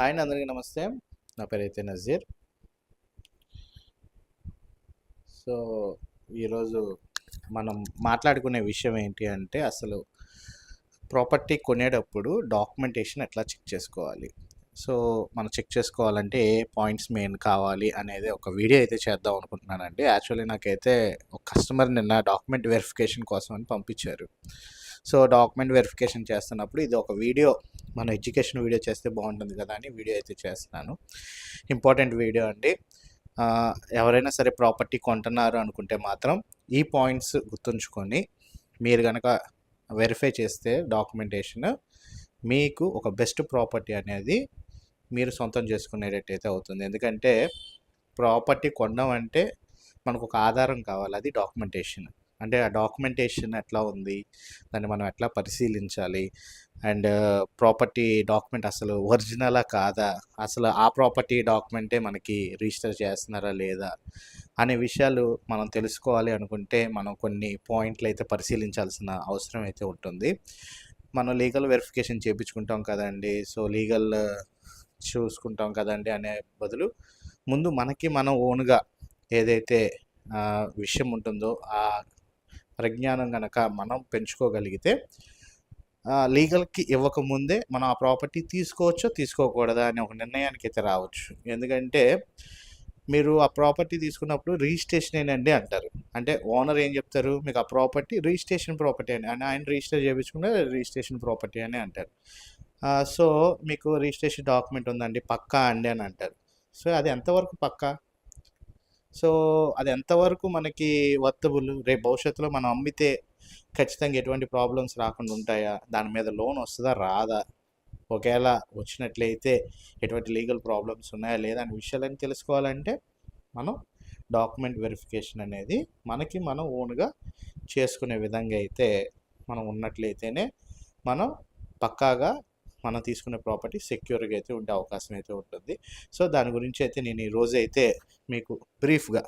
Hi అండి అందరికీ నమస్తే. నా పేరు అయితే నజీర్. సో ఈరోజు మనం మాట్లాడుకునే విషయం ఏంటి అంటే అసలు ప్రాపర్టీ కొనేటప్పుడు డాక్యుమెంటేషన్ ఎట్లా చెక్ చేసుకోవాలి? సో మనం చెక్ చేసుకోవాలంటే ఏ పాయింట్స్ మెయిన్ కావాలి అనేది ఒక వీడియో అయితే చేద్దాం అనుకుంటున్నానండి. యాక్చువల్లీ నాకైతే ఒక కస్టమర్ నిన్న డాక్యుమెంట్ వెరిఫికేషన్ కోసం అని పంపించారు. సో డాక్యుమెంట్ వెరిఫికేషన్ చేస్తున్నప్పుడు ఇది ఒక వీడియో మన ఎడ్యుకేషన్ వీడియో చేస్తే బాగుంటుంది కదా అని వీడియో అయితే చేస్తున్నాను. ఇంపార్టెంట్ వీడియో అండి. ఎవరైనా సరే ప్రాపర్టీ కొంటున్నారు అనుకుంటే మాత్రం ఈ పాయింట్స్ గుర్తుంచుకొని మీరు కనుక వెరిఫై చేస్తే డాక్యుమెంటేషన్ మీకు ఒక బెస్ట్ ప్రాపర్టీ అనేది మీరు సొంతం చేసుకునేటట్టయితే అవుతుంది. ఎందుకంటే ప్రాపర్టీ కొనడం అంటే మనకు ఒక ఆధారం కావాలి అది డాక్యుమెంటేషన్. అంటే ఆ డాక్యుమెంటేషన్ ఎట్లా ఉంది దాన్ని మనం ఎట్లా పరిశీలించాలి అండ్ ప్రాపర్టీ డాక్యుమెంట్ అసలు ఒరిజినలా కాదా అసలు ఆ ప్రాపర్టీ డాక్యుమెంటే మనకి రిజిస్టర్ చేస్తున్నారా లేదా అనే విషయాలు మనం తెలుసుకోవాలి అనుకుంటే మనం కొన్ని పాయింట్లు అయితే పరిశీలించాల్సిన అవసరం అయితే ఉంటుంది. మనం లీగల్ వెరిఫికేషన్ చేయించుకుంటాం కదండి సో లీగల్ చూసుకుంటాం కదండి అనే బదులు ముందు మనకి మనం ఓన్గా ఏదైతే విషయం ఉంటుందో ఆ పరిజ్ఞానం కనుక మనం పెంచుకోగలిగితే లీగల్కి ఇవ్వకముందే మనం ఆ ప్రాపర్టీ తీసుకోవచ్చో తీసుకోకూడదా అనే ఒక నిర్ణయానికి అయితే రావచ్చు. ఎందుకంటే మీరు ఆ ప్రాపర్టీ తీసుకున్నప్పుడు రిజిస్ట్రేషన్ ఏనండి అంటారు. అంటే ఓనర్ ఏం చెప్తారు? మీకు ఆ ప్రాపర్టీ రిజిస్ట్రేషన్ ప్రాపర్టీ అని అని ఆయన రిజిస్టర్ చేయించుకుంటే రిజిస్ట్రేషన్ ప్రాపర్టీ అని అంటారు. సో మీకు రిజిస్ట్రేషన్ డాక్యుమెంట్ ఉందండి పక్కా అండి అని అంటారు. సో అది ఎంతవరకు పక్కా? సో అది ఎంతవరకు మనకి వర్తబుల్ రేపు భవిష్యత్తులో మనం అమ్మితే ఖచ్చితంగా ఎటువంటి ప్రాబ్లమ్స్ రాకుండా ఉంటాయా? దాని మీద లోన్ వస్తుందా? రాదా? ఒకవేళ వచ్చినట్లయితే ఎటువంటి లీగల్ ప్రాబ్లమ్స్ ఉన్నాయా? లేదా? అనే విషయాలని తెలుసుకోవాలంటే మనం డాక్యుమెంట్ వెరిఫికేషన్ అనేది మనకి మనం ఓన్గా చేసుకునే విధంగా అయితే మనం ఉన్నట్లయితేనే మనం పక్కాగా మనం తీసుకునే ప్రాపర్టీ సెక్యూర్గా అయితే ఉండే అవకాశం అయితే ఉంటుంది. సో దాని గురించి అయితే నేను ఈరోజు అయితే మీకు బ్రీఫ్గా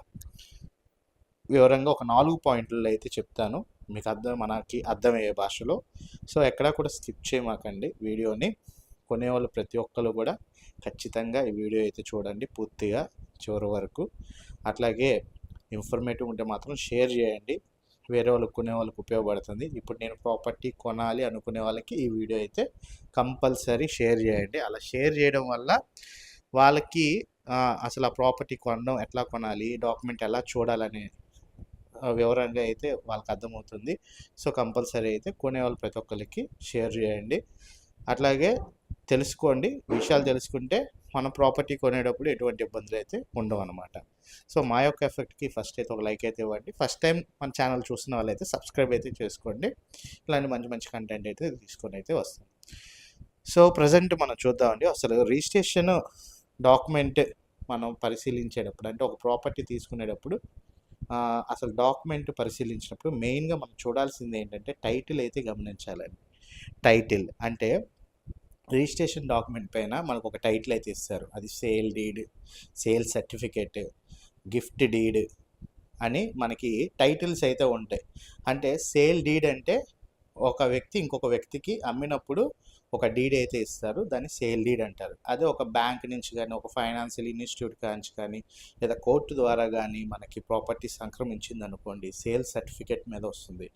వివరంగా ఒక నాలుగు పాయింట్లు అయితే చెప్తాను. మీకు అర్థం మనకి అర్థమయ్యే భాషలో. సో ఎక్కడా కూడా స్కిప్ చేయమాకండి వీడియోని. కొనేవాళ్ళు ప్రతి ఒక్కరు కూడా ఖచ్చితంగా ఈ వీడియో అయితే చూడండి పూర్తిగా చివరి వరకు. అట్లాగే ఇన్ఫర్మేటివ్ ఉంటే మాత్రం షేర్ చేయండి. వేరే వాళ్ళకి కొనే వాళ్ళకి ఉపయోగపడుతుంది. ఇప్పుడు నేను ప్రాపర్టీ కొనాలి అనుకునే వాళ్ళకి ఈ వీడియో అయితే కంపల్సరీ షేర్ చేయండి. అలా షేర్ చేయడం వల్ల వాళ్ళకి అసలు ఆ ప్రాపర్టీ కొనడం ఎట్లా కొనాలి డాక్యుమెంట్ ఎలా చూడాలనే వివరంగా అయితే వాళ్ళకి అర్థమవుతుంది. సో కంపల్సరీ అయితే కొనే వాళ్ళు ప్రతి ఒక్కరికి షేర్ చేయండి. అట్లాగే తెలుసుకోండి. విషయాలు తెలుసుకుంటే మన ప్రాపర్టీ కొనేటప్పుడు ఎటువంటి ఇబ్బందులు అయితే ఉండవు అనమాట సో మా యొక్క ఎఫెక్ట్కి ఫస్ట్ అయితే ఒక లైక్ అయితే ఇవ్వండి. ఫస్ట్ టైం మన ఛానల్ చూసిన వాళ్ళైతే సబ్స్క్రైబ్ అయితే చేసుకోండి. ఇలాంటి మంచి మంచి కంటెంట్ అయితే తీసుకొని అయితే వస్తాం. సో ప్రజెంట్ మనం చూద్దామండి. అసలు రిజిస్ట్రేషన్ డాక్యుమెంట్ మనం పరిశీలించేటప్పుడు అంటే ఒక ప్రాపర్టీ తీసుకునేటప్పుడు అసలు డాక్యుమెంట్ పరిశీలించినప్పుడు మెయిన్గా మనం చూడాల్సింది ఏంటంటే టైటిల్ అయితే గమనించాలండి. టైటిల్. అంటే రిజిస్ట్రేషన్ డాక్యుమెంట్ పైన మనకు ఒక టైటిల్ అయితే ఇస్తారు. అది sale deed sale certificate gift deed అని మనకి టైటిల్స్ అయితే ఉంటాయి. అంటే సేల్ డీడ్ అంటే ఒక వ్యక్తి ఇంకొక వ్యక్తికి అమ్మినప్పుడు ఒక డీడ్ అయితే ఇస్తారు దాన్ని సేల్ డీడ్ అంటారు. అదే ఒక బ్యాంక్ నుంచి కానీ ఒక ఫైనాన్షియల్ ఇన్స్టిట్యూట్ నుంచి కానీ లేదా కోర్టు ద్వారా కానీ మనకి ప్రాపర్టీ సంక్రమించింది అనుకోండి సేల్ సర్టిఫికేట్ మీద వస్తుంది.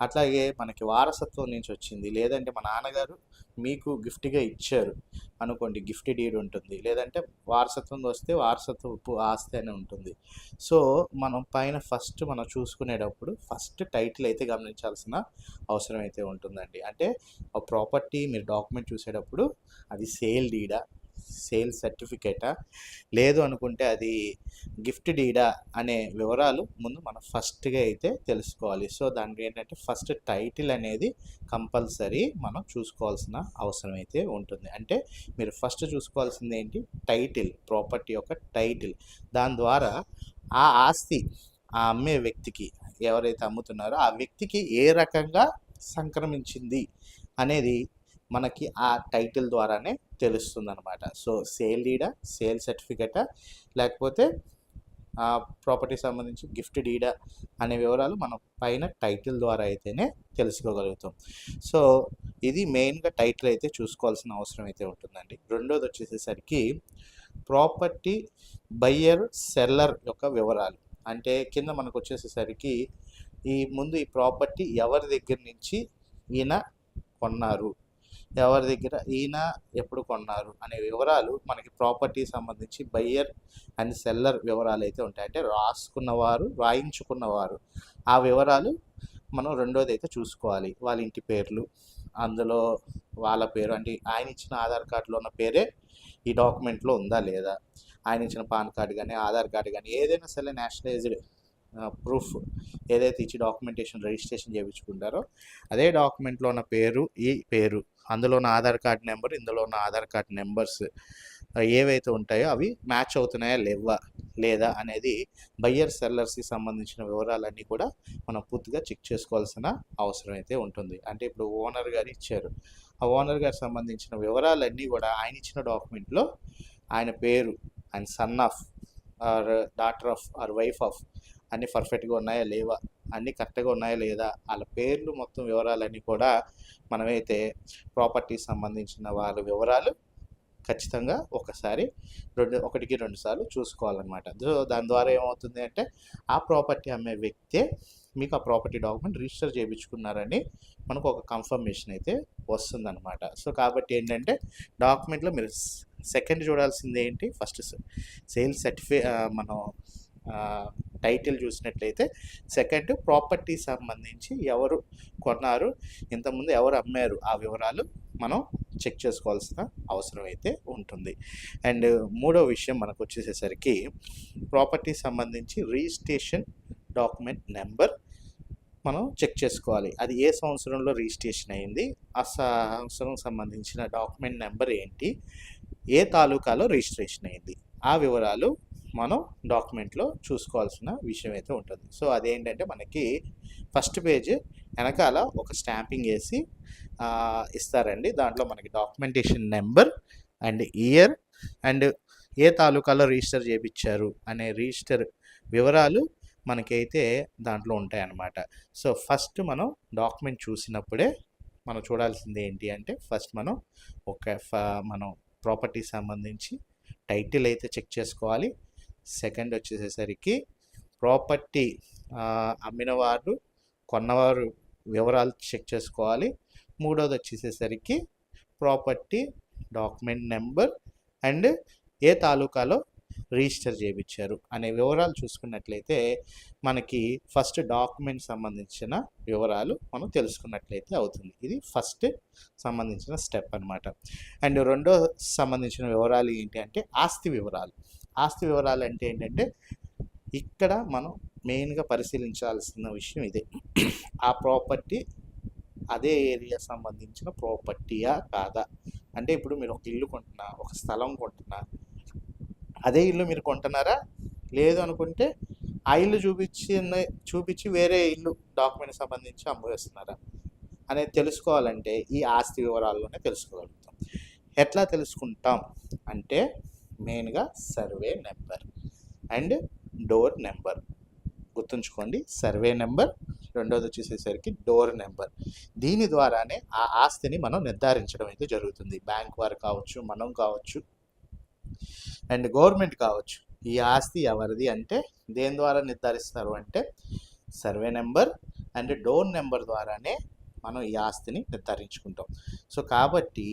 అట్లాగే మనకి వారసత్వం నుంచి వచ్చింది. లేదంటే మా నాన్నగారు మీకు గిఫ్ట్గా ఇచ్చారు అనుకోండి గిఫ్ట్ డీడ్ ఉంటుంది. లేదంటే వారసత్వం వస్తే వారసత్వపు ఆస్తి అని ఉంటుంది. సో మనం పైన ఫస్ట్ మనం చూసుకునేటప్పుడు ఫస్ట్ టైటిల్ అయితే గమనించాల్సిన అవసరం అయితే ఉంటుందండి. అంటే ఆ ప్రాపర్టీ మీరు డాక్యుమెంట్ చూసేటప్పుడు అది సేల్ డీడా? సేల్ సర్టిఫికేటా? లేదు అనుకుంటే అది గిఫ్ట్ డీడా? అనే వివరాలు ముందు మనం ఫస్ట్గా అయితే తెలుసుకోవాలి. సో దానికి ఏంటంటే ఫస్ట్ టైటిల్ అనేది కంపల్సరీ మనం చూసుకోవాల్సిన అవసరం అయితే ఉంటుంది. అంటే మీరు ఫస్ట్ చూసుకోవాల్సింది ఏంటి? టైటిల్ ప్రాపర్టీ యొక్క టైటిల్. దాని ద్వారా ఆ ఆస్తి ఆ అమ్మే వ్యక్తికి ఎవరైతే అమ్ముతున్నారో ఆ వ్యక్తికి ఏ రకంగా సంక్రమించింది అనేది మనకి ఆ టైటిల్ ద్వారానే తెలుస్తుంది అనమాట సో సేల్ డీడా సేల్ సర్టిఫికేటా లేకపోతే ఆ ప్రాపర్టీ సంబంధించి గిఫ్ట్ డీడా అనే వివరాలు మనం పైన టైటిల్ ద్వారా అయితేనే తెలుసుకోగలుగుతాం. సో ఇది మెయిన్గా టైటిల్ అయితే చూసుకోవాల్సిన అవసరం అయితే ఉంటుందండి. రెండోది వచ్చేసేసరికి ప్రాపర్టీ బయ్యర్ సెల్లర్ యొక్క వివరాలు. అంటే కింద మనకు వచ్చేసేసరికి ఈ ముందు ఈ ప్రాపర్టీ ఎవరి దగ్గర నుంచి ఈయన కొన్నారు? ఎవరి దగ్గర ఈయన ఎప్పుడు కొన్నారు అనే వివరాలు మనకి ప్రాపర్టీ సంబంధించి బయ్యర్ అండ్ సెల్లర్ వివరాలు అయితే ఉంటాయి. అంటే రాసుకున్నవారు రాయించుకున్నవారు. ఆ వివరాలు మనం రెండోది అయితే చూసుకోవాలి. వాళ్ళ ఇంటి పేర్లు అందులో వాళ్ళ పేరు అంటే ఆయన ఇచ్చిన ఆధార్ కార్డులో ఉన్న పేరే ఈ డాక్యుమెంట్లో ఉందా లేదా? ఆయన ఇచ్చిన పాన్ కార్డు కానీ ఆధార్ కార్డు కానీ ఏదైనా సరే నేషనలైజ్డ్ ప్రూఫ్ ఏదైతే ఇచ్చి డాక్యుమెంటేషన్ రిజిస్ట్రేషన్ చేయించుకుంటారో అదే డాక్యుమెంట్లో ఉన్న పేరు ఈ పేరు అందులో ఉన్న ఆధార్ కార్డ్ నెంబర్ ఇందులో ఉన్న ఆధార్ కార్డ్ నెంబర్స్ ఏవైతే ఉంటాయో అవి మ్యాచ్ అవుతున్నాయా లేవా లేదా అనేది బయ్యర్ సెల్లర్స్కి సంబంధించిన వివరాలన్నీ కూడా మనం పూర్తిగా చెక్ చేసుకోవాల్సిన అవసరం అయితే ఉంటుంది. అంటే ఇప్పుడు ఓనర్ గారు ఇచ్చారు. ఆ ఓనర్ గారికి సంబంధించిన వివరాలన్నీ కూడా ఆయన ఇచ్చిన డాక్యుమెంట్లో ఆయన పేరు ఆయన son of or daughter of or wife of అన్నీ పర్ఫెక్ట్గా ఉన్నాయా లేవా? అన్నీ కరెక్ట్గా ఉన్నాయా లేదా? వాళ్ళ పేర్లు మొత్తం వివరాలన్నీ కూడా మనమైతే ప్రాపర్టీకి సంబంధించిన వాళ్ళ వివరాలు ఖచ్చితంగా ఒకసారి రెండు ఒకటికి రెండు సార్లు చూసుకోవాలన్నమాట. సో దాని ద్వారా ఏమవుతుంది అంటే ఆ ప్రాపర్టీ అమ్మే వ్యక్తే మీకు ఆ ప్రాపర్టీ డాక్యుమెంట్ రిజిస్టర్ చేయించుకున్నారని మనకు ఒక కన్ఫర్మేషన్ అయితే వస్తుందన్నమాట. సో కాబట్టి ఏంటంటే డాక్యుమెంట్లో మీరు సెకండ్ చూడాల్సింది ఏంటి? ఫస్ట్ సేల్స్ సర్టిఫి మనం టైటిల్ చూసినట్లయితే సెకండ్ ప్రాపర్టీ సంబంధించి ఎవరు కొన్నారు ఇంతకుముందు ఎవరు అమ్మారు ఆ వివరాలు మనం చెక్ చేసుకోవాల్సిన అవసరం అయితే ఉంటుంది. అండ్ మూడో విషయం మనకు వచ్చేసేసరికి ప్రాపర్టీ సంబంధించి రిజిస్ట్రేషన్ డాక్యుమెంట్ నెంబర్ మనం చెక్ చేసుకోవాలి. అది ఏ సంవత్సరంలో రిజిస్ట్రేషన్ అయింది ఆ సంవత్సరం సంబంధించిన డాక్యుమెంట్ నెంబర్ ఏంటి ఏ తాలూకాలో రిజిస్ట్రేషన్ అయింది ఆ వివరాలు మనం డాక్యుమెంట్లో చూసుకోవాల్సిన విషయం అయితే ఉంటుంది. సో అదేంటంటే మనకి ఫస్ట్ పేజ్ వెనకాల ఒక స్టాంపింగ్ వేసి ఇస్తారండి. దాంట్లో మనకి documentation number and year and ఏ తాలూకాలో రిజిస్టర్ చేయించారు అనే రిజిస్టర్ వివరాలు మనకైతే దాంట్లో ఉంటాయన్నమాట. సో ఫస్ట్ మనం డాక్యుమెంట్ చూసినప్పుడే మనం చూడాల్సింది ఏంటి అంటే ఫస్ట్ మనం ఒక ఫ- మనం ప్రాపర్టీ సంబంధించి టైటిల్ అయితే చెక్ చేసుకోవాలి. సెకండ్ వచ్చేసేసరికి ప్రాపర్టీ అమ్మిన వారు కొన్నవారు వివరాలు చెక్ చేసుకోవాలి. మూడోది వచ్చేసేసరికి ప్రాపర్టీ డాక్యుమెంట్ నెంబర్ అండ్ ఏ తాలూకాలో రిజిస్టర్ చేయించారు అనే వివరాలు చూసుకున్నట్లయితే మనకి ఫస్ట్ డాక్యుమెంట్ సంబంధించిన వివరాలు మనం తెలుసుకున్నట్లయితే అవుతుంది. ఇది ఫస్ట్ సంబంధించిన స్టెప్ అన్నమాట. అండ్ రెండో సంబంధించిన వివరాలు ఏంటి అంటే ఆస్తి వివరాలు. ఆస్తి వివరాలు అంటే ఏంటంటే ఇక్కడ మనం మెయిన్గా పరిశీలించాల్సిన విషయం ఇదే. ఆ ప్రాపర్టీ అదే ఏరియా సంబంధించిన ప్రాపర్టీయా కాదా? అంటే ఇప్పుడు మీరు ఒక ఇల్లు కొంటున్నా ఒక స్థలం కొంటున్నా అదే ఇల్లు మీరు కొంటున్నారా? లేదు అనుకుంటే ఆ ఇల్లు చూపించి చూపించి వేరే ఇల్లు డాక్యుమెంట్ సంబంధించి అమ్మవేస్తున్నారా అనేది తెలుసుకోవాలంటే ఈ ఆస్తి వివరాల్లోనే తెలుసుకోగలుగుతాం. ఎట్లా తెలుసుకుంటాం? అంటే మెయిన్గా survey number and door number. గుర్తుంచుకోండి సర్వే నెంబర్ రెండోది వచ్చేసేసరికి డోర్ నెంబర్. దీని ద్వారానే ఆ ఆస్తిని మనం నిర్ధారించడం అయితే జరుగుతుంది. బ్యాంక్ వారు కావచ్చు మనం కావచ్చు అండ్ గవర్నమెంట్ కావచ్చు. ఈ ఆస్తి ఎవరిది అంటే దేని ద్వారా నిర్ధారిస్తారు అంటే survey number and door number ద్వారానే మనం ఈ ఆస్తిని నిర్ధారించుకుంటాం. సో కాబట్టి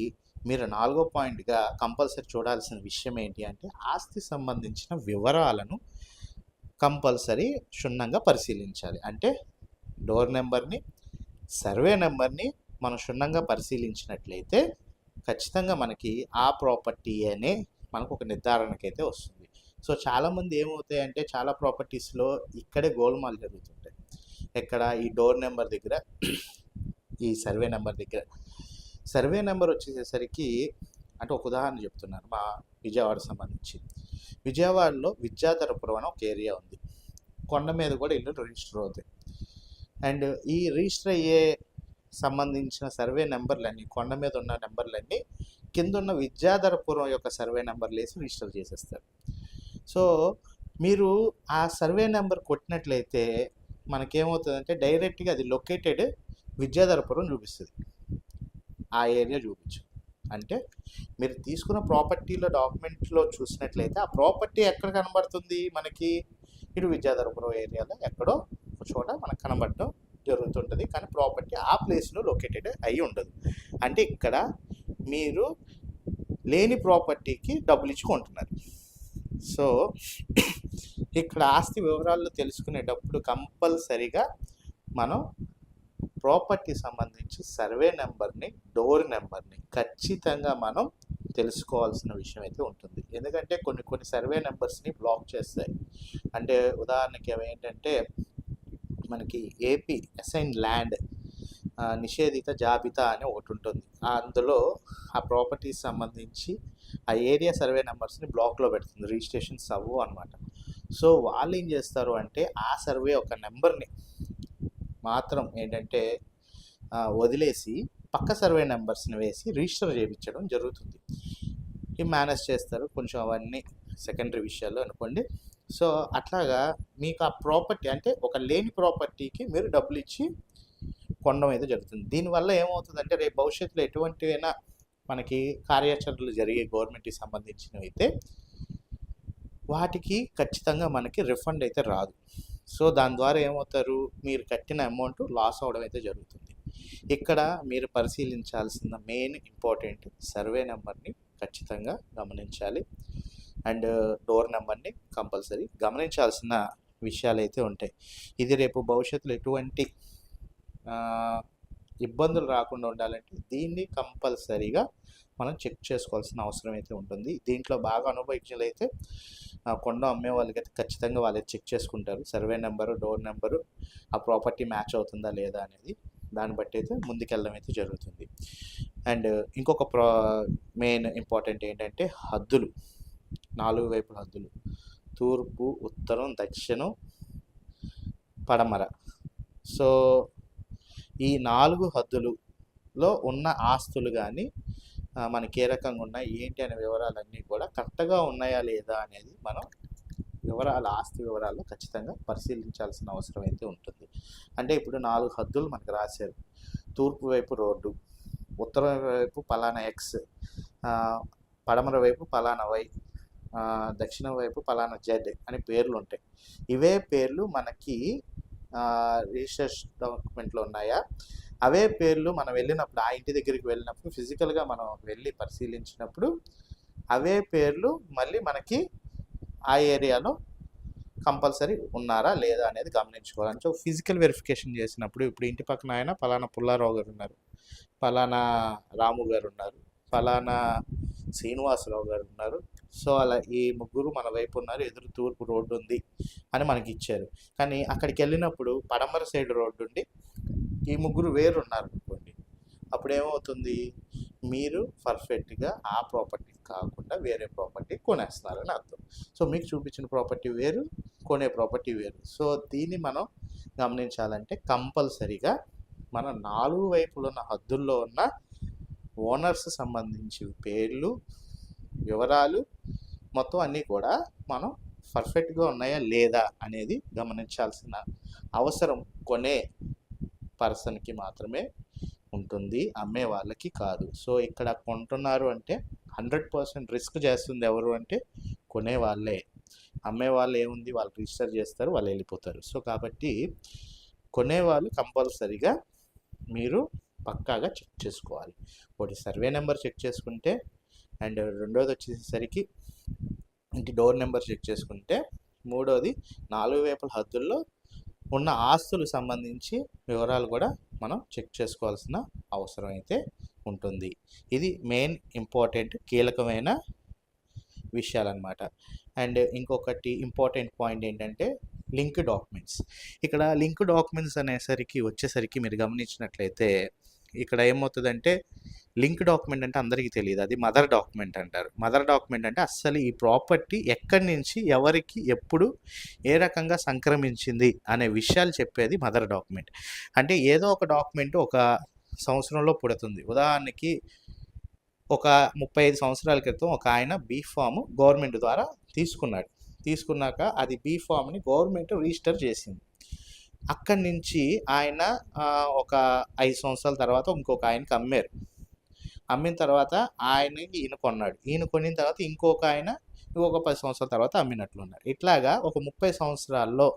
మీరు నాలుగో పాయింట్గా కంపల్సరీ చూడాల్సిన విషయం ఏంటి అంటే ఆస్తి సంబంధించిన వివరాలను కంపల్సరీ క్షుణ్ణంగా పరిశీలించాలి. అంటే డోర్ నెంబర్ని సర్వే నెంబర్ని మనం క్షుణ్ణంగా పరిశీలించినట్లయితే ఖచ్చితంగా మనకి ఆ ప్రాపర్టీ అనే మనకు ఒక నిర్ధారణకైతే వస్తుంది. సో చాలామంది ఏమవుతాయంటే చాలా ప్రాపర్టీస్లో ఇక్కడే గోల్మాల్ జరుగుతుంటాయి. ఎక్కడ? ఈ డోర్ నెంబర్ దగ్గర ఈ సర్వే నెంబర్ దగ్గర. సర్వే నెంబర్ వచ్చేసరికి అంటే ఒక ఉదాహరణ చెప్తున్నారు మా విజయవాడ సంబంధించి. విజయవాడలో విద్యాధరపురం అని ఒక ఏరియా ఉంది. కొండ మీద కూడా ఇల్లు రిజిస్టర్ అవుతాయి. అండ్ ఈ రిజిస్టర్ అయ్యే సంబంధించిన సర్వే నెంబర్లన్నీ కొండ మీద ఉన్న నెంబర్లన్నీ కింద ఉన్న విద్యాధరపురం యొక్క సర్వే నెంబర్లు వేసి రిజిస్టర్ చేసేస్తారు. సో మీరు ఆ సర్వే నెంబర్ కొట్టినట్లయితే మనకేమవుతుందంటే డైరెక్ట్గా అది లొకేటెడ్ విద్యాధరపురం చూపిస్తుంది. ఆ ఏరియా చూపించు. అంటే మీరు తీసుకున్న ప్రాపర్టీలో డాక్యుమెంట్లో చూసినట్లయితే ఆ ప్రాపర్టీ ఎక్కడ కనబడుతుంది మనకి? ఇటు విద్యాధరపురం ఏరియాలో ఎక్కడో ఒక చోట మనకు కనబడటం జరుగుతుంటుంది. కానీ ప్రాపర్టీ ఆ ప్లేస్లో లొకేటెడ్ అయి ఉండదు. అంటే ఇక్కడ మీరు లేని ప్రాపర్టీకి డబ్బులు ఇచ్చి కొంటున్నారు. సో ఇక్కడ ఆస్తి వివరాలు తెలుసుకునేటప్పుడు కంపల్సరిగా మనం ప్రాపర్టీ సంబంధించి సర్వే నెంబర్ని డోర్ నెంబర్ని ఖచ్చితంగా మనం తెలుసుకోవాల్సిన విషయం అయితే ఉంటుంది. ఎందుకంటే కొన్ని కొన్ని సర్వే నెంబర్స్ని బ్లాక్ చేస్తాయి. అంటే ఉదాహరణకి అవి ఏంటంటే మనకి ఏపీ అసైన్ ల్యాండ్ నిషేధిత జాబితా అని ఒకటి ఉంటుంది. అందులో ఆ ప్రాపర్టీస్ సంబంధించి ఆ ఏరియా సర్వే నెంబర్స్ని బ్లాక్లో పెడుతుంది. రిజిస్ట్రేషన్స్ అవ్వు అనమాట సో వాళ్ళు ఏం చేస్తారు అంటే ఆ సర్వే ఒక నెంబర్ని మాత్రం ఏంటంటే వదిలేసి పక్క సర్వే నెంబర్స్ని వేసి రిజిస్టర్ చేయించడం జరుగుతుంది. ఇవి మేనేజ్ చేస్తారు. కొంచెం అవన్నీ సెకండరీ విషయాలు అనుకోండి. సో అట్లాగా మీకు ఆ ప్రాపర్టీ అంటే ఒక లేని ప్రాపర్టీకి మీరు డబ్బులు ఇచ్చి కొనడం అయితే జరుగుతుంది. దీనివల్ల ఏమవుతుందంటే రేపు భవిష్యత్తులో ఎటువంటివైనా మనకి కార్యాచరణలు జరిగే గవర్నమెంట్కి సంబంధించినవి అయితే వాటికి ఖచ్చితంగా మనకి రిఫండ్ అయితే రాదు. సో దాని ద్వారా ఏమవుతారు? మీరు కట్టిన అమౌంట్ లాస్ అవడం అయితే జరుగుతుంది. ఇక్కడ మీరు పరిశీలించాల్సిన మెయిన్ ఇంపార్టెంట్ సర్వే నెంబర్ని ఖచ్చితంగా గమనించాలి. అండ్ డోర్ నెంబర్ని కంపల్సరీ గమనించాల్సిన విషయాలు అయితే ఉంటాయి. ఇది రేపు భవిష్యత్తులో ఎటువంటి ఇబ్బందులు రాకుండా ఉండాలంటే దీన్ని కంపల్సరీగా మనం చెక్ చేసుకోవాల్సిన అవసరం అయితే ఉంటుంది. దీంట్లో బాగా అనుభవజ్ఞులు అయితే కొండ అమ్మే వాళ్ళకి అయితే ఖచ్చితంగా వాళ్ళు చెక్ చేసుకుంటారు. సర్వే నెంబరు డోర్ నెంబరు ఆ ప్రాపర్టీ మ్యాచ్ అవుతుందా లేదా అనేది దాన్ని బట్టి అయితే ముందుకెళ్ళడం అయితే జరుగుతుంది. అండ్ ఇంకొక ప్రా మెయిన్ ఇంపార్టెంట్ ఏంటంటే హద్దులు. నాలుగు వైపుల హద్దులు. తూర్పు ఉత్తరం దక్షిణం పడమర. సో ఈ నాలుగు హద్దులులో ఉన్న ఆస్తులు కానీ మనకి ఏ రకంగా ఉన్నాయి ఏంటి అనే వివరాలన్నీ కూడా కరెక్ట్గా ఉన్నాయా లేదా అనేది మనం వివరాల ఆస్తి వివరాలు ఖచ్చితంగా పరిశీలించాల్సిన అవసరం అయితే ఉంటుంది. అంటే ఇప్పుడు నాలుగు హద్దులు మనకు రాశారు. తూర్పు వైపు రోడ్డు ఉత్తర వైపు పలానా ఎక్స్ పడమర వైపు పలానా వై దక్షిణం వైపు పలానా జెడ్ అని పేర్లు ఉంటాయి. ఇవే పేర్లు మనకి రిజిస్టర్ డాక్యుమెంట్లో ఉన్నాయా? అవే పేర్లు మనం వెళ్ళినప్పుడు ఆ ఇంటి దగ్గరికి వెళ్ళినప్పుడు ఫిజికల్గా మనం వెళ్ళి పరిశీలించినప్పుడు అవే పేర్లు మళ్ళీ మనకి ఆ ఏరియాలో కంపల్సరీ ఉన్నారా లేదా అనేది గమనించుకోవాలి. సో ఫిజికల్ వెరిఫికేషన్ చేసినప్పుడు ఇప్పుడు ఇంటి పక్కన ఆయన పలానా పుల్లారావు గారు ఉన్నారు పలానా రాము గారు ఉన్నారు పలానా శ్రీనివాసరావు గారు ఉన్నారు సో అలా ఈ ముగ్గురు మన వైపు ఉన్నారు ఎదురు తూర్పు రోడ్డు ఉంది అని మనకి ఇచ్చారు. కానీ అక్కడికి వెళ్ళినప్పుడు పడమర సైడ్ రోడ్డు ఉండి ఈ ముగ్గురు వేరు ఉన్నారు అనుకోండి. అప్పుడు ఏమవుతుంది మీరు పర్ఫెక్ట్గా ఆ ప్రాపర్టీ కాకుండా వేరే ప్రాపర్టీ కొనేస్తున్నారని అర్థం. సో మీకు చూపించిన ప్రాపర్టీ వేరు కొనే ప్రాపర్టీ వేరు. సో దీన్ని మనం గమనించాలంటే కంపల్సరీగా మన నాలుగు వైపులున్న హద్దుల్లో ఉన్న ఓనర్స్ సంబంధించి పేర్లు వివరాలు మొత్తం అన్నీ కూడా మనం పర్ఫెక్ట్గా ఉన్నాయా లేదా అనేది గమనించాల్సిన అవసరం కొనే పర్సన్కి మాత్రమే ఉంటుంది అమ్మే వాళ్ళకి కాదు. సో ఇక్కడ కొంటున్నారు అంటే హండ్రెడ్ పర్సెంట్ రిస్క్ చేస్తుంది ఎవరు అంటే కొనే వాళ్ళే. అమ్మే వాళ్ళు ఏముంది? వాళ్ళు రిజిస్టర్ చేస్తారు వాళ్ళు వెళ్ళిపోతారు. సో కాబట్టి కొనేవాళ్ళు కంపల్సరీగా మీరు పక్కాగా చెక్ చేసుకోవాలి. ఒకటి సర్వే నెంబర్ చెక్ చేసుకుంటే అండ్ రెండోది వచ్చేసరికి ఇంటి డోర్ నెంబర్ చెక్ చేసుకుంటే మూడోది నాలుగు వైపుల హద్దుల్లో ఉన్న ఆస్తులకు సంబంధించి వివరాలు కూడా మనం చెక్ చేసుకోవాల్సిన అవసరం అయితే ఉంటుంది. ఇది మెయిన్ ఇంపార్టెంట్ కీలకమైన విషయాలన్నమాట. అండ్ ఇంకొకటి ఇంపార్టెంట్ పాయింట్ ఏంటంటే లింక్ డాక్యుమెంట్స్. ఇక్కడ లింక్ డాక్యుమెంట్స్ అనేసరికి వచ్చేసరికి మీరు గమనించినట్లయితే ఇక్కడ ఏమవుతుందంటే లింక్ డాక్యుమెంట్ అంటే అందరికీ తెలియదు. అది మదర్ డాక్యుమెంట్ అంటారు. మదర్ డాక్యుమెంట్ అంటే అస్సలు ఈ ప్రాపర్టీ ఎక్కడి నుంచి ఎవరికి ఎప్పుడు ఏ రకంగా సంక్రమించింది అనే విషయాలు చెప్పేది మదర్ డాక్యుమెంట్. అంటే ఏదో ఒక డాక్యుమెంట్ ఒక సంవత్సరంలో పుడుతుంది. ఉదాహరణకి ఒక ముప్పై ఐదు సంవత్సరాల క్రితం ఒక ఆయన బీ ఫామ్ గవర్నమెంట్ ద్వారా తీసుకున్నాడు. తీసుకున్నాక అది బీ ఫామ్ని గవర్నమెంట్ రిజిస్టర్ చేసింది. అక్కడి నుంచి ఆయన ఒక ఐదు సంవత్సరాల తర్వాత ఇంకొక ఆయనకి అమ్మారు. అమ్మిన తర్వాత ఆయన ఈయన కొన్నాడు. ఈయన కొనిన తర్వాత ఇంకొక ఆయన ఇంకొక పది సంవత్సరాల తర్వాత అమ్మినట్లున్నారు. ఇట్లాగా ఒక ముప్పై సంవత్సరాల్లో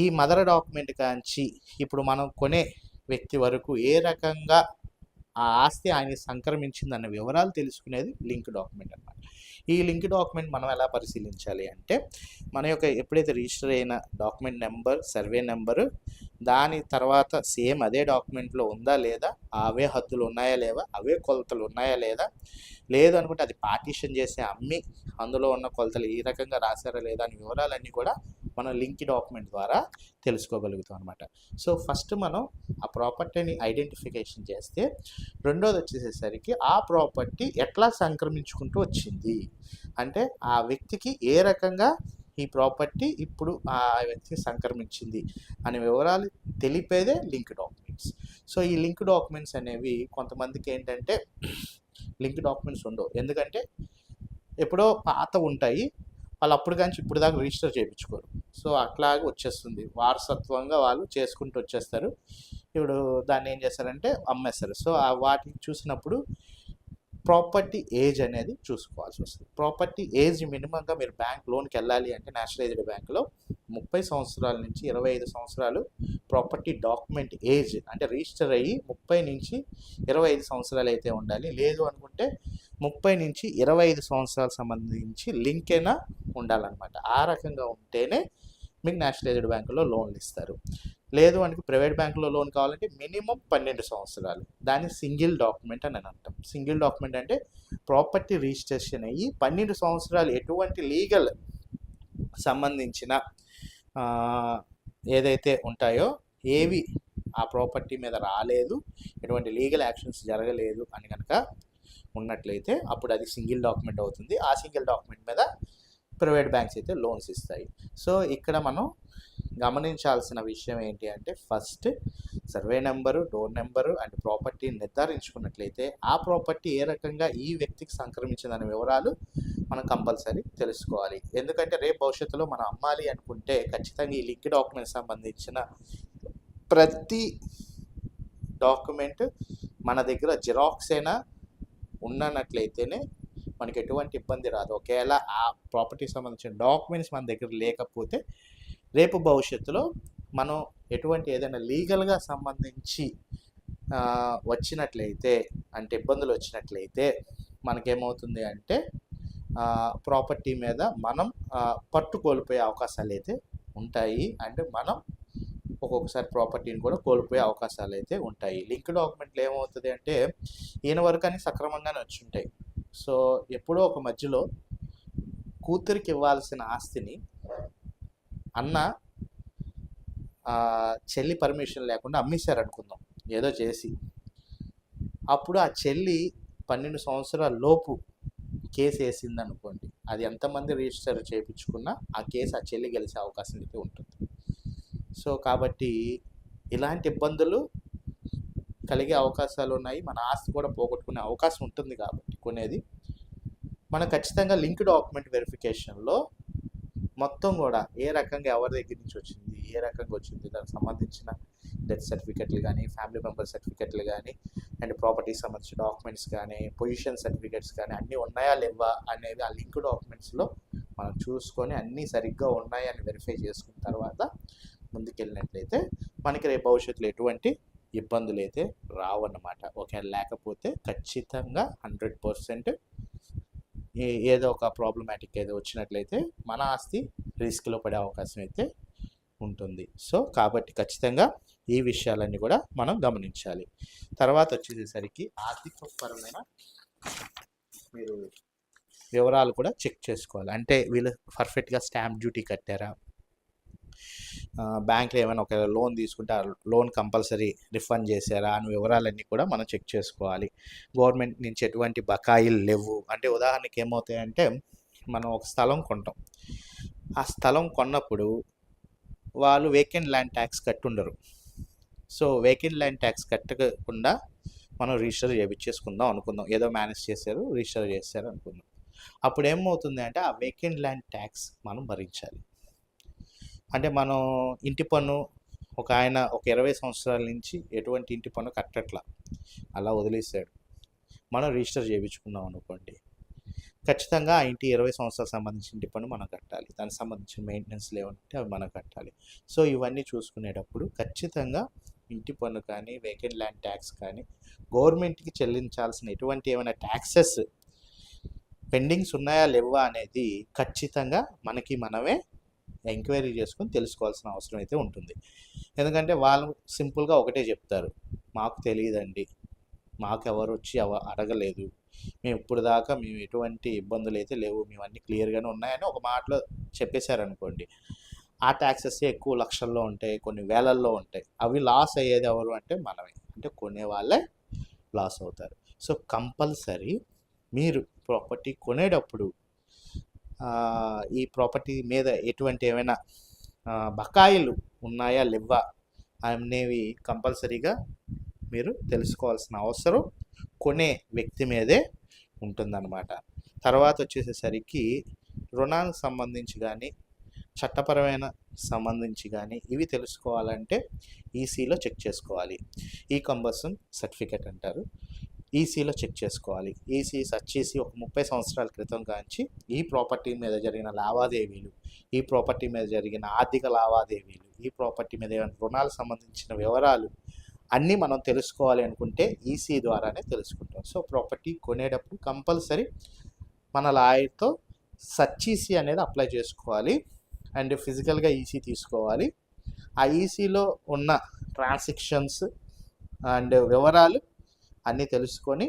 ఈ మదర్ డాక్యుమెంట్ కాంచి ఇప్పుడు మనం కొనే వ్యక్తి వరకు ఏ రకంగా ఆ ఆస్తి ఆయన సంక్రమించిందన్న వివరాలు తెలుసుకునేది లింక్ డాక్యుమెంట్ అనమాట ఈ లింక్ డాక్యుమెంట్ మనం ఎలా పరిశీలించాలి అంటే మన యొక్క ఎప్పుడైతే రిజిస్టర్ అయిన డాక్యుమెంట్ నెంబర్ సర్వే నెంబరు దాని తర్వాత సేమ్ అదే డాక్యుమెంట్లో ఉందా లేదా? అవే హద్దులు ఉన్నాయా లేవా? అవే కొలతలు ఉన్నాయా లేదా? లేదు అనుకుంటే అది పార్టీషన్ చేసి అమ్మి అందులో ఉన్న కొలతలు ఈ రకంగా రాశారా లేదా అని వివరాలన్నీ కూడా మనం లింక్ డాక్యుమెంట్ ద్వారా తెలుసుకోగలుగుతాం అనమాట సో ఫస్ట్ మనం ఆ ప్రాపర్టీని ఐడెంటిఫికేషన్ చేస్తే రెండోది వచ్చేసేసరికి ఆ ప్రాపర్టీ ఎట్లా సంక్రమించుకుంటూ వచ్చింది? అంటే ఆ వ్యక్తికి ఏ రకంగా ఈ ప్రాపర్టీ ఇప్పుడు ఆ వ్యక్తికి సంక్రమించింది అనే వివరాలు తెలిపేదే లింక్ డాక్యుమెంట్స్. సో ఈ లింక్ డాక్యుమెంట్స్ అనేవి కొంతమందికి ఏంటంటే లింక్ డాక్యుమెంట్స్ ఉండవు. ఎందుకంటే ఎప్పుడో పాత ఉంటాయి. వాళ్ళు అప్పుడు కానీ ఇప్పుడు దాకా రిజిస్టర్ చేయించుకోరు. సో అట్లాగే వచ్చేస్తుంది. వారసత్వంగా వాళ్ళు చేసుకుంటూ వచ్చేస్తారు. ఇప్పుడు దాన్ని ఏం చేస్తారంటే అమ్మేస్తారు. సో వాటిని చూసినప్పుడు ప్రాపర్టీ ఏజ్ అనేది చూసుకోవాల్సి వస్తుంది. ప్రాపర్టీ ఏజ్ మినిమంగా మీరు బ్యాంక్ లోన్కి వెళ్ళాలి అంటే నేషనలైజ్డ్ బ్యాంక్లో ముప్పై సంవత్సరాల నుంచి ఇరవై ఐదు సంవత్సరాలు ప్రాపర్టీ డాక్యుమెంట్ ఏజ్ అంటే రిజిస్టర్ అయ్యి ముప్పై నుంచి ఇరవై ఐదు సంవత్సరాలు అయితే ఉండాలి. లేదు అనుకుంటే ముప్పై నుంచి ఇరవై ఐదు సంవత్సరాలకు సంబంధించి లింక్ అయినా ఉండాలన్నమాట. ఆ రకంగా ఉంటేనే మీకు నేషనలైజ్డ్ బ్యాంకులో లోన్లు ఇస్తారు. లేదు మనకి ప్రైవేట్ బ్యాంకులో లోన్ కావాలంటే మినిమం పన్నెండు సంవత్సరాలు. దాన్ని సింగిల్ డాక్యుమెంట్ అని అంటాం. సింగిల్ డాక్యుమెంట్ అంటే ప్రాపర్టీ రిజిస్ట్రేషన్ అయ్యి పన్నెండు సంవత్సరాలు ఎటువంటి లీగల్ సంబంధించిన ఏదైతే ఉంటాయో ఏవి ఆ ప్రాపర్టీ మీద రాలేదు ఎటువంటి లీగల్ యాక్షన్స్ జరగలేదు అని కనుక ఉన్నట్లయితే అప్పుడు అది సింగిల్ డాక్యుమెంట్ అవుతుంది. ఆ సింగిల్ డాక్యుమెంట్ మీద ప్రైవేట్ బ్యాంక్స్ అయితే లోన్స్ ఇస్తాయి. సో ఇక్కడ మనం గమనించాల్సిన విషయం ఏంటి అంటే first survey number door number and ప్రాపర్టీని నిర్ధారించుకున్నట్లయితే ఆ ప్రాపర్టీ ఏ రకంగా ఈ వ్యక్తికి సంక్రమించిందనే వివరాలు మనం కంపల్సరీ తెలుసుకోవాలి. ఎందుకంటే రేపు భవిష్యత్తులో మనం అమ్మాలి అనుకుంటే ఖచ్చితంగా ఈ లింక్ డాక్యుమెంట్ సంబంధించిన ప్రతి డాక్యుమెంట్ మన దగ్గర జిరాక్స్ అయినా ఉన్నట్లయితేనే మనకి ఎటువంటి ఇబ్బంది రాదు. ఒకవేళ ఆ ప్రాపర్టీకి సంబంధించిన డాక్యుమెంట్స్ మన దగ్గర లేకపోతే రేపు భవిష్యత్తులో మనం ఎటువంటి ఏదైనా లీగల్గా సంబంధించి వచ్చినట్లయితే అంటే ఇబ్బందులు వచ్చినట్లయితే మనకేమవుతుంది అంటే ప్రాపర్టీ మీద మనం పట్టుకోల్పోయే పట్టు కోల్పోయే అవకాశాలు అయితే ఉంటాయి. అంటే మనం ఒక్కొక్కసారి ప్రాపర్టీని కూడా కోల్పోయే అవకాశాలు అయితే ఉంటాయి. లింక్ డాక్యుమెంట్లు ఏమవుతుంది అంటే ఈయన వరకు అని సక్రమంగానే వచ్చి ఉంటాయి. సో ఎప్పుడో ఒక మధ్యలో కూతురికి ఇవ్వాల్సిన ఆస్తిని అన్న చెల్లి పర్మిషన్ లేకుండా అమ్మేశారు అనుకుందాం ఏదో చేసి. అప్పుడు ఆ చెల్లి పన్నెండు సంవత్సరాల లోపు కేసు వేసింది అనుకోండి అది ఎంతమంది రిజిస్టర్ చేయించుకున్నా ఆ కేసు ఆ చెల్లి గెలిచే అవకాశం అయితే ఉంటుంది. సో కాబట్టి ఇలాంటి ఇబ్బందులు కలిగే అవకాశాలు ఉన్నాయి మన ఆస్తి కూడా పోగొట్టుకునే అవకాశం ఉంటుంది కాబట్టి కొనేది. మనం ఖచ్చితంగా లింక్ డాక్యుమెంట్ వెరిఫికేషన్లో మొత్తం కూడా ఏ రకంగా ఎవరి దగ్గర నుంచి వచ్చింది ఏ రకంగా వచ్చింది దానికి సంబంధించిన డెత్ సర్టిఫికెట్లు కానీ ఫ్యామిలీ మెంబర్ సర్టిఫికెట్లు కానీ అండ్ ప్రాపర్టీకి సంబంధించిన డాక్యుమెంట్స్ కానీ పొజిషన్ సర్టిఫికెట్స్ కానీ అన్నీ ఉన్నాయా లేవా అనేది ఆ లింక్ డాక్యుమెంట్స్లో మనం చూసుకొని అన్నీ సరిగ్గా ఉన్నాయని వెరిఫై చేసుకున్న తర్వాత ముందుకెళ్ళినట్లయితే మనకి రేపు భవిష్యత్తులో ఎటువంటి ఇబ్బందులు అయితే రావన్నమాట. ఓకే లేకపోతే ఖచ్చితంగా హండ్రెడ్ పర్సెంట్ ఏదో ఒక ప్రాబ్లమాటిక్ ఏదో వచ్చినట్లయితే మన ఆస్తి రిస్క్లో పడే అవకాశం అయితే ఉంటుంది. సో కాబట్టి ఖచ్చితంగా ఈ విషయాలన్నీ కూడా మనం గమనించాలి. తర్వాత వచ్చేసేసరికి ఆర్థిక పరమైన మీరు వివరాలు కూడా చెక్ చేసుకోవాలి. అంటే వీళ్ళు పర్ఫెక్ట్గా స్టాంప్ డ్యూటీ కట్టారా? బ్యాంక్లో ఏమైనా ఒక లోన్ తీసుకుంటే ఆ లోన్ కంపల్సరీ రిఫండ్ చేశారా అని వివరాలన్నీ కూడా మనం చెక్ చేసుకోవాలి. గవర్నమెంట్ నుంచి ఎటువంటి బకాయిలు లేవు. అంటే ఉదాహరణకి ఏమవుతాయంటే మనం ఒక స్థలం కొంటాం. ఆ స్థలం కొన్నప్పుడు వాళ్ళు వేకెంట్ ల్యాండ్ ట్యాక్స్ కట్టుండరు. సో వేకెంట్ ల్యాండ్ ట్యాక్స్ కట్టకుండా మనం రిజిస్టర్ చేయించేసుకుందాం అనుకుందాం. ఏదో మేనేజ్ చేశారు రిజిస్టర్ చేశారు అనుకుందాం. అప్పుడు ఏమవుతుంది అంటే ఆ వేకెంట్ ల్యాండ్ ట్యాక్స్ మనం భరించాలి. అంటే మనం ఇంటి పన్ను ఒక ఆయన ఒక ఇరవై సంవత్సరాల నుంచి ఎటువంటి ఇంటి పన్ను కట్టట్లా. అలా వదిలేసాడు మనం రిజిస్టర్ చేయించుకున్నాం అనుకోండి. ఖచ్చితంగా ఆ ఇంటి ఇరవై సంవత్సరాలకు సంబంధించిన ఇంటి పన్ను మనం కట్టాలి. దానికి సంబంధించిన మెయింటెనెన్స్ లేవంటే అవి మనం కట్టాలి. సో ఇవన్నీ చూసుకునేటప్పుడు ఖచ్చితంగా ఇంటి పన్ను కానీ వేకెంట్ ల్యాండ్ ట్యాక్స్ కానీ గవర్నమెంట్కి చెల్లించాల్సిన ఎటువంటి ఏమైనా ట్యాక్సెస్ పెండింగ్స్ ఉన్నాయా లేవా అనేది ఖచ్చితంగా మనకి మనమే ఎంక్వైరీ చేసుకొని తెలుసుకోవాల్సిన అవసరం అయితే ఉంటుంది. ఎందుకంటే వాళ్ళు సింపుల్గా ఒకటే చెప్తారు. మాకు తెలియదండి. మాకు ఎవరు వచ్చి అవ అడగలేదు. మేము ఇప్పుడు దాకా మేము ఎటువంటి ఇబ్బందులు అయితే లేవు. మేము అన్నీ క్లియర్గానే ఉన్నాయని ఒక మాటలో చెప్పేశారనుకోండి ఆ ట్యాక్సెస్ ఎక్కువ లక్షల్లో ఉంటాయి కొన్ని వేలల్లో ఉంటాయి. అవి లాస్ అయ్యేది ఎవరు అంటే మనమే. అంటే కొనే వాళ్ళే లాస్ అవుతారు. సో కంపల్సరీ మీరు ప్రాపర్టీ కొనేటప్పుడు ఈ ప్రాపర్టీ మీద ఎటువంటి ఏమైనా బకాయిలు ఉన్నాయా లేవా అనేవి కంపల్సరీగా మీరు తెలుసుకోవాల్సిన అవసరం కొనే వ్యక్తి మీదే ఉంటుందన్నమాట. తర్వాత వచ్చేసేసరికి రుణానికి సంబంధించి కానీ చట్టపరమైన సంబంధించి కానీ ఇవి తెలుసుకోవాలంటే ఈసీలో చెక్ చేసుకోవాలి. ఈ కంబర్సన్ సర్టిఫికెట్ అంటారు. ఈసీలో చెక్ చేసుకోవాలి. ఈసీ సర్చ్ చేసి ఒక ముప్పై సంవత్సరాల క్రితం కాంచి ఈ ప్రాపర్టీ మీద జరిగిన లావాదేవీలు ఈ ప్రాపర్టీ మీద జరిగిన ఆర్థిక లావాదేవీలు ఈ ప్రాపర్టీ మీద ఏమైనా రుణాలకు సంబంధించిన వివరాలు అన్నీ మనం తెలుసుకోవాలి అనుకుంటే ఈసీ ద్వారానే తెలుసుకుంటాం. సో ప్రాపర్టీ కొనేటప్పుడు కంపల్సరీ మన లాయర్తో సర్చ్ ఈసీ అనేది అప్లై చేసుకోవాలి. అండ్ ఫిజికల్గా ఈసీ తీసుకోవాలి. ఆ ఈసీలో ఉన్న ట్రాన్సాక్షన్స్ అండ్ వివరాలు అన్నీ తెలుసుకొని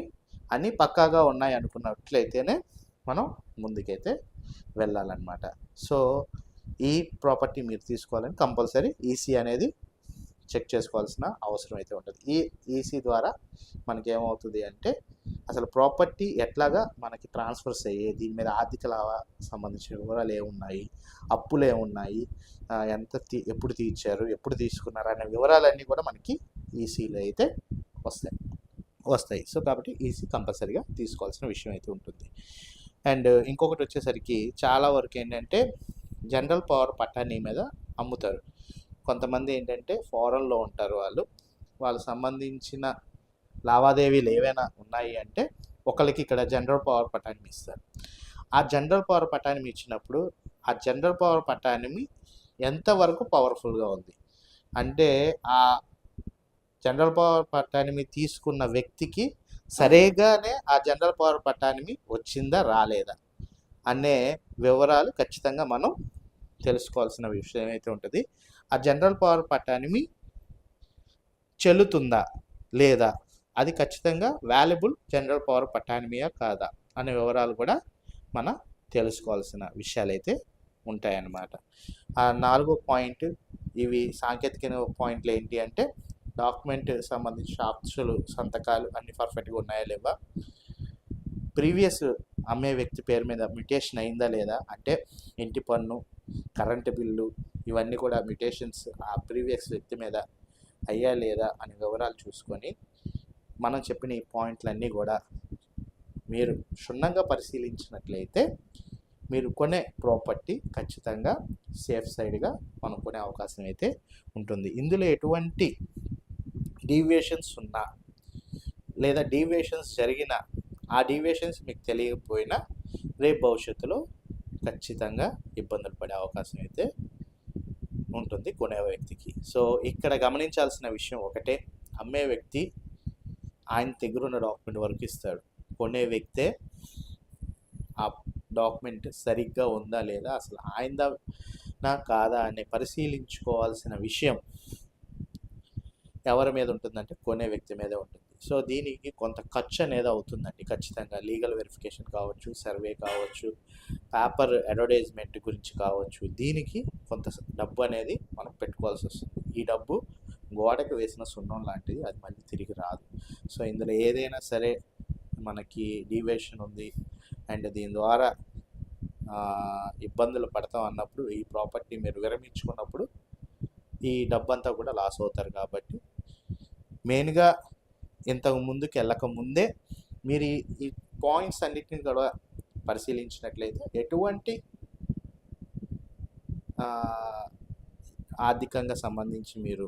అన్నీ పక్కాగా ఉన్నాయి అనుకున్నట్లయితేనే మనం ముందుకైతే వెళ్ళాలన్నమాట. సో ఈ ప్రాపర్టీ మీరు తీసుకోవాలని కంపల్సరీ ఈసీ అనేది చెక్ చేసుకోవాల్సిన అవసరం అయితే ఉంటుంది. ఈ ఈసీ ద్వారా మనకి ఏమవుతుంది అంటే అసలు ప్రాపర్టీ ఎట్లాగా మనకి ట్రాన్స్ఫర్స్ అయ్యాయి దీని మీద ఆర్థిక లాభ సంబంధించిన వివరాలు ఏమున్నాయి అప్పులు ఏమున్నాయి ఎంత తీ ఎప్పుడు తీర్చారు ఎప్పుడు తీసుకున్నారు అనే వివరాలన్నీ కూడా మనకి ఈసీలో అయితే వస్తాయి. వస్తాయి. సో కాబట్టి ఈసీ కంపల్సరీగా తీసుకోవాల్సిన విషయం అయితే ఉంటుంది. అండ్ ఇంకొకటి వచ్చేసరికి చాలా వరకు ఏంటంటే జనరల్ పవర్ పట్టాని మీద అమ్ముతారు. కొంతమంది ఏంటంటే ఫారెన్లో ఉంటారు వాళ్ళు. వాళ్ళకి సంబంధించిన లావాదేవీలు ఏవైనా ఉన్నాయి అంటే ఒకరికి ఇక్కడ జనరల్ పవర్ పట్టాన్ని ఇస్తారు. ఆ జనరల్ పవర్ పట్టాన్ని ఇచ్చినప్పుడు ఆ జనరల్ పవర్ పట్టాన్ని ఎంతవరకు పవర్ఫుల్గా ఉంది? అంటే ఆ జనరల్ పవర్ పట్టాన్ని తీసుకున్న వ్యక్తికి సరిగానే ఆ జనరల్ పవర్ పట్టాన్ని వచ్చిందా రాలేదా అనే వివరాలు ఖచ్చితంగా మనం తెలుసుకోవాల్సిన విషయం అయితే ఉంటుంది. ఆ జనరల్ పవర్ పట్టాన్ని చెల్లుతుందా లేదా అది ఖచ్చితంగా వాల్యుబుల్ జనరల్ పవర్ పట్టానిమియా కాదా అనే వివరాలు కూడా మనం తెలుసుకోవాల్సిన విషయాలు అయితే ఉంటాయన్నమాట. ఆ నాలుగో పాయింట్ ఇవి సాంకేతిక పాయింట్లు ఏంటి అంటే డాక్యుమెంట్ సంబంధించిన సాక్షులు సంతకాలు అన్ని పర్ఫెక్ట్గా ఉన్నాయా లేవా? ప్రీవియస్ అమ్మే వ్యక్తి పేరు మీద మ్యుటేషన్ అయిందా లేదా? అంటే ఇంటి పన్ను కరెంటు బిల్లు ఇవన్నీ కూడా మ్యుటేషన్స్ ఆ ప్రీవియస్ వ్యక్తి మీద అయ్యా లేదా అనే వివరాలు చూసుకొని మనం చెప్పిన ఈ పాయింట్లన్నీ కూడా మీరు క్షుణ్ణంగా పరిశీలించినట్లయితే మీరు కొనే ప్రాపర్టీ ఖచ్చితంగా సేఫ్ సైడ్గా మనం కొనే అవకాశం అయితే ఉంటుంది. ఇందులో ఎటువంటి డీవియేషన్స్ ఉన్నా లేదా డీవియేషన్స్ జరిగిన ఆ డీవియేషన్స్ మీకు తెలియకపోయినా రేపు భవిష్యత్తులో ఖచ్చితంగా ఇబ్బందులు పడే అవకాశం అయితే ఉంటుంది కొనే వ్యక్తికి. సో ఇక్కడ గమనించాల్సిన విషయం ఒకటే. అమ్మే వ్యక్తి ఆయన దగ్గర ఉన్న డాక్యుమెంట్ వరకు ఇస్తాడు. కొనే వ్యక్తే ఆ డాక్యుమెంట్ సరిగ్గా ఉందా లేదా అసలు ఆయనదా కాదా అని పరిశీలించుకోవాల్సిన విషయం ఎవరి మీద ఉంటుందంటే కొనే వ్యక్తి మీదే ఉంటుంది. సో దీనికి కొంత ఖర్చు అనేది అవుతుందండి ఖచ్చితంగా. లీగల్ వెరిఫికేషన్ కావచ్చు సర్వే కావచ్చు పేపర్ అడ్వర్టైజ్మెంట్ గురించి కావచ్చు. దీనికి కొంత డబ్బు అనేది మనం పెట్టుకోవాల్సి వస్తుంది. ఈ డబ్బు గోడకు వేసిన సున్నం లాంటిది అది మళ్ళీ తిరిగి రాదు. సో ఇందులో ఏదైనా సరే మనకి డీవియేషన్ ఉంది అండ్ దీని ద్వారా ఇబ్బందులు పడతాం అన్నప్పుడు ఈ ప్రాపర్టీ మీరు విరమించుకున్నప్పుడు ఈ డబ్బంతా కూడా లాస్ అవుతారు కాబట్టి మెయిన్గా ఇంతకు ముందుకు వెళ్ళక ముందే మీరు ఈ- పాయింట్స్ అన్నిటిని కూడా పరిశీలించినట్లయితే ఎటువంటి ఆర్థికంగా సంబంధించి మీరు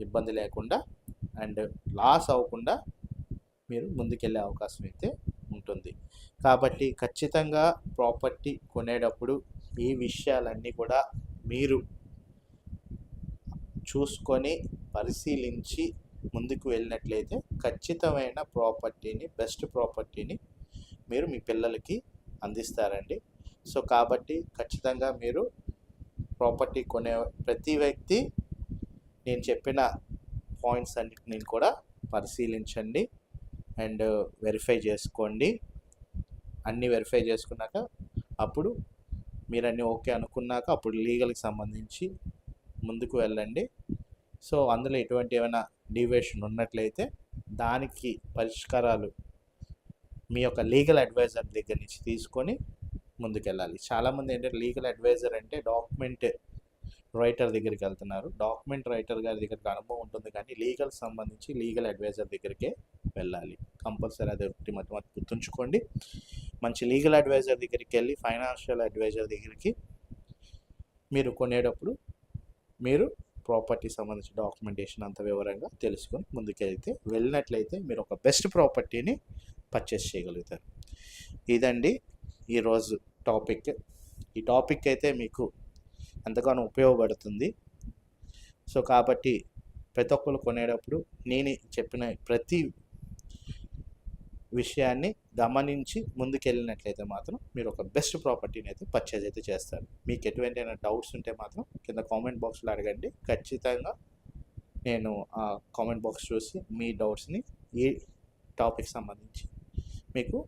ఇబ్బంది లేకుండా అండ్ లాస్ అవ్వకుండా మీరు ముందుకెళ్ళే అవకాశం అయితే ఉంటుంది. కాబట్టి ఖచ్చితంగా ప్రాపర్టీ కొనేటప్పుడు ఈ విషయాలన్నీ కూడా మీరు చూసుకొని పరిశీలించి ముందుకు వెళ్ళినట్లయితే ఖచ్చితమైన ప్రాపర్టీని బెస్ట్ ప్రాపర్టీని మీరు మీ పిల్లలకి అందిస్తారండి. సో కాబట్టి ఖచ్చితంగా మీరు ప్రాపర్టీ కొనే ప్రతి వ్యక్తి నేను చెప్పిన పాయింట్స్ అన్నిటిని కూడా పరిశీలించండి అండ్ వెరిఫై చేసుకోండి. అన్నీ వెరిఫై చేసుకున్నాక అప్పుడు మీరు అన్నీ ఓకే అనుకున్నాక అప్పుడు లీగల్కి సంబంధించి ముందుకు వెళ్ళండి. సో అందులో ఎటువంటి ఏమైనా డివేషన్ ఉన్నట్లయితే దానికి పరిష్కారాలు మీ యొక్క లీగల్ అడ్వైజర్ దగ్గర నుంచి తీసుకొని ముందుకెళ్ళాలి. చాలామంది ఏంటంటే లీగల్ అడ్వైజర్ అంటే డాక్యుమెంట్ రైటర్ దగ్గరికి వెళ్తున్నారు. డాక్యుమెంట్ రైటర్ గారి దగ్గరికి అనుభవం ఉంటుంది కానీ లీగల్ సంబంధించి లీగల్ అడ్వైజర్ దగ్గరికే వెళ్ళాలి. కంపల్సరీ అది ఒకటి మొత్తం గుర్తుంచుకోండి. మంచి లీగల్ అడ్వైజర్ దగ్గరికి వెళ్ళి ఫైనాన్షియల్ అడ్వైజర్ దగ్గరికి మీరు కొనేటప్పుడు మీరు ప్రాపర్టీ సంబంధించిన డాక్యుమెంటేషన్ అంత వివరంగా తెలుసుకొని ముందుకెళ్తే వెళ్ళినట్లయితే మీరు ఒక బెస్ట్ ప్రాపర్టీని పర్చేస్ చేయగలుగుతారు. ఇదండి ఈరోజు టాపిక్. ఈ టాపిక్ అయితే మీకు ఎంతగానో ఉపయోగపడుతుంది. సో కాబట్టి ప్రతి ఒక్కరు కొనేటప్పుడు నేను చెప్పిన ప్రతి విషయాన్ని గమనించి ముందుకెళ్ళినట్లయితే మాత్రం మీరు ఒక బెస్ట్ ప్రాపర్టీని అయితే పర్చేజ్ అయితే చేస్తారు. మీకు ఎటువంటి డౌట్స్ ఉంటే మాత్రం కింద కామెంట్ బాక్స్లో అడగండి. ఖచ్చితంగా నేను ఆ కామెంట్ బాక్స్ చూసి మీ డౌట్స్ని ఈ టాపిక్ సంబంధించి మీకు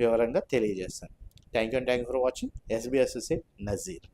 వివరంగా తెలియజేస్తాను. Thank you and thank you for watching SBSSA Nazeer